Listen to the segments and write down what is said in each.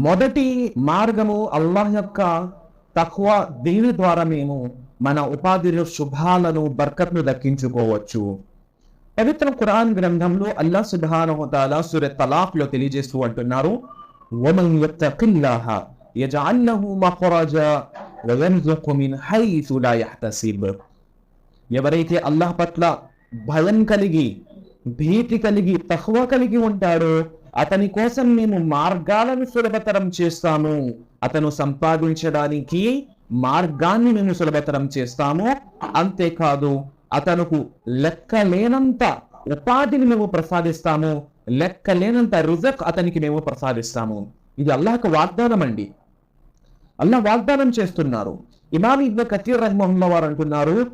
మొదటి మార్గము అల్లాహ్ యొక్క తక్కువ దీని ద్వారా మేము మన ఉపాధిలో శుభాలను బర్కత్ను దక్కించుకోవచ్చు. పవిత్ర ఖురాన్ గ్రంథంలో అల్లా సుబ్హానహు తాలా సూర లో తెలియజేస్తూ అంటున్నారు వమన్ యత్తఖిల్లాహ యజఅల్ లహు మఖరజా వయర్జుఖు మిన్ హైసు ఎవరైతే అల్లాహ్ పట్ల భయం కలిగి భీతి కలిగి తహ్వ కలిగి ఉంటాడో అతని కోసం మేము మార్గాలను సులభతరం చేస్తాము అతను సంపాదించడానికి మార్గాన్ని మేము సులభతరం చేస్తాము అంతేకాదు అతనుకు లెక్కలేనంత ఉపాధిని మేము ప్రసాదిస్తాము. లెక్కలేనంత రుజక్ అతనికి మేము ప్రసాదిస్తాము. ఇది అల్లాహకు వాగ్దానం అండి. అల్లా వాగ్దానం చేస్తున్నారు. ఇమామి ఇబ్న కతీర్ రహ్మహుల్లా వారు అంటున్నారు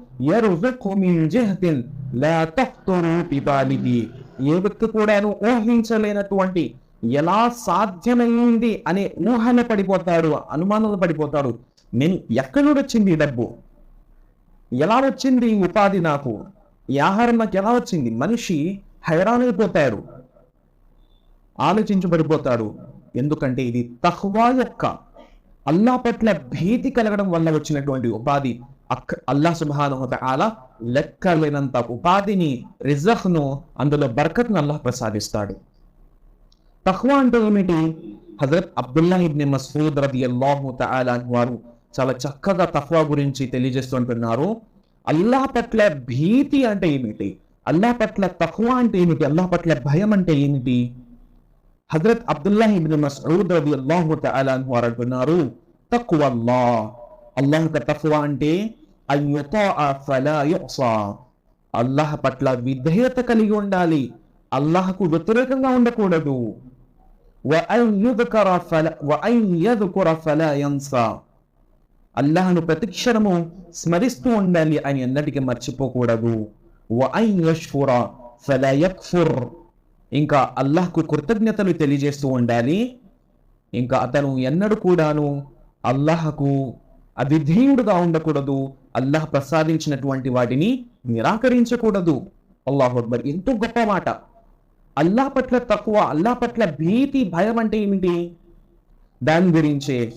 ఏ వ్యక్తి కూడాను ఊహించలేనటువంటి ఎలా సాధ్యమైంది అనే ఊహన పడిపోతాడు అనుమానాలు పడిపోతాడు. నేను ఎక్కడి నుండి వచ్చింది డబ్బు? ఎలా వచ్చింది ఈ ఉపాధి నాకు? ఈ ఆహారం నాకు ఎలా వచ్చింది? మనిషి హైరాన్ ఆలోచించబడిపోతాడు. ఎందుకంటే ఇది తహ్వా యొక్క అల్లా పట్ల భీతి కలగడం వల్ల వచ్చినటువంటి ఉపాధి. అక్క అల్లా సుబాను లెక్క లెక్కలేనంత ఉపాధిని రిజహ్ను అందులో బర్కత్ను అల్లాహ్ ప్రసాదిస్తాడు. తహ్వా అంటే ఏమిటి? హజరత్ అబ్దుల్లా ఇబ్ని మసూద్ రది అల్లాహు తఆలా వారు చాలా చక్కగా తహ్వా గురించి తెలియజేస్తుంటున్నారు. అల్లాహ్ పట్ల భీతి అంటే ఏమిటి? అల్లాహ్ పట్ల తహ్వా అంటే ఏమిటి? అల్లాహ్ పట్ల భయం అంటే ఏమిటి? హజరత్ అబ్దుల్లా మసూద్ రది అల్లాహు తఆలా వారు అంటున్నారు తక్కువ అల్లాహ్ అల్లాహ్ యొక్క తఫ్వా అంటే అల్లాహ్ పట్ల విధేయత కలిగి ఉండాలి. అల్లాహకు వ్యతిరేకంగా ఉండకూడదు. అల్లాహను ప్రతిక్షణము స్మరిస్తూ ఉండాలి అని ఎన్నటికీ మర్చిపోకూడదు. ఇంకా అల్లాహ్కు కృతజ్ఞతలు తెలియజేస్తూ ఉండాలి. ఇంకా అతను ఎన్నడూ కూడాను అల్లాహకు అవిధేయుడుగా ఉండకూడదు. అల్లాహ్ ప్రసాదించినటువంటి వాటిని నిరాకరించకూడదు. అల్లాహు అక్బర్. ఎంతో గొప్ప మాట. అల్లాహ్ పట్ల తక్కువ అల్లాహ్ పట్ల భీతి భయం అంటే ఏమిటి? దాని గురించే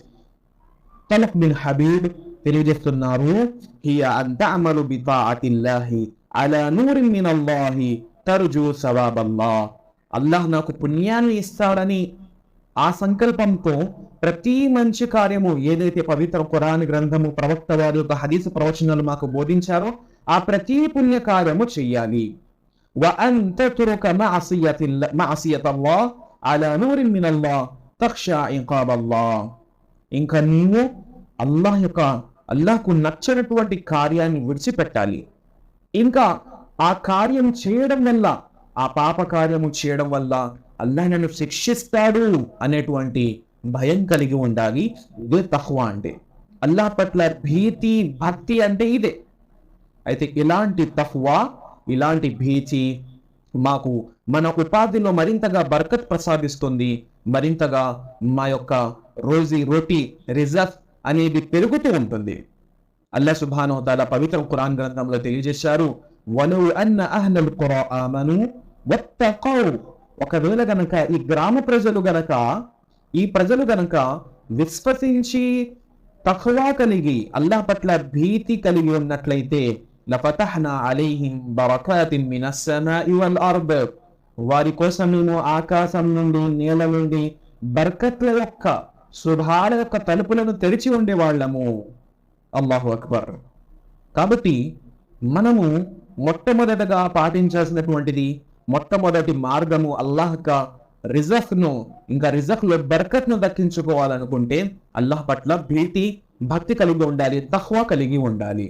తలక్ బిన్ హబీబ్ తెలియజేస్తున్నారు. హియ అన్ తఅమలు బితాఅతిల్లాహి అలా నూరి మిన్ అల్లాహి తరుజు సవాబల్లాహ్ అల్లాహ్ నాకు పుణ్యాన్ని ఇస్తాడని ఆ సంకల్పంతో ప్రతి మంచి కార్యము ఏదైతే పవిత్ర ఖురాన్ గ్రంథము ప్రవక్త వారి యొక్క హదీసు ప్రవచనాలు మాకు బోధించారో ఆ ప్రతి పుణ్య కార్యము చెయ్యాలి ఇంకా నీవు అల్లాహ్ యొక్క అల్లాహకు నచ్చినటువంటి కార్యాన్ని విడిచిపెట్టాలి. ఇంకా ఆ కార్యం చేయడం వల్ల ఆ పాప కార్యము చేయడం వల్ల అల్లాహ్ నన్ను శిక్షిస్తాడు అనేటువంటి భయం కలిగి ఉండాలి. ఇదే తహ్వా అంటే. అల్లా పట్ల భీతి భక్తి అంటే ఇదే. అయితే ఇలాంటి తహ్వా ఇలాంటి భీతి మాకు మన ఉపాధిలో మరింతగా బర్కత్ ప్రసాదిస్తుంది. మరింతగా మా యొక్క రోజీ రోటీ రిజర్వ్ అనేది పెరుగుతూ ఉంటుంది. అల్లా సుబ్హానహు తాల పవిత్ర ఖురాన్ గ్రంథంలో తెలియజేశారు వలు అన్న అహ్నల్ ఖురా ఆమను ఒకవేళ గనక ఈ గ్రామ ప్రజలు గనక ఈ ప్రజలు గనక విశ్వసించి తహ్వా కలిగి అల్లాహ్ పట్ల భీతి కలిగి ఉన్నట్లయితే లఫతహ్నా అలైహిం బరకాతిన్ మినస్ సమాఇ వల్ అర్ద్. వారి కోసం మేము ఆకాశం నుండి నేల నుండి బర్కత్ల యొక్క శుభాల యొక్క తలుపులను తెరిచి ఉండేవాళ్ళము. అల్లాహు అక్బర్. కాబట్టి మనము మొట్టమొదటగా పాటించాల్సినటువంటిది మొట్టమొదటి మార్గము అల్లాహ్ యొక్క ను ఇంకా రిజఫ్లో ను దక్కించుకోవాలనుకుంటే అల్లాహ్ పట్ల భీతి భక్తి కలిగి ఉండాలి తహ్వా కలిగి ఉండాలి.